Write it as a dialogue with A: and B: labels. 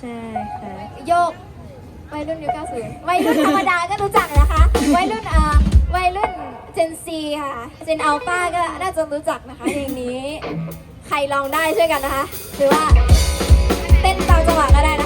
A: ใช่ค่ะ
B: โยกวัยรุ่นยุค90วัยรุ่นธรรมดาก็รู้จักนะคะวัยรุ่นเอ่อวัยรุ่นเจนซีค่ะเจนอัลฟาก็น่าจะรู้จักนะคะเพลงนี้ ใครลองได้ช่วยกันนะคะ หรือว่าเต้นตามจังหวะก็ได้นะคะ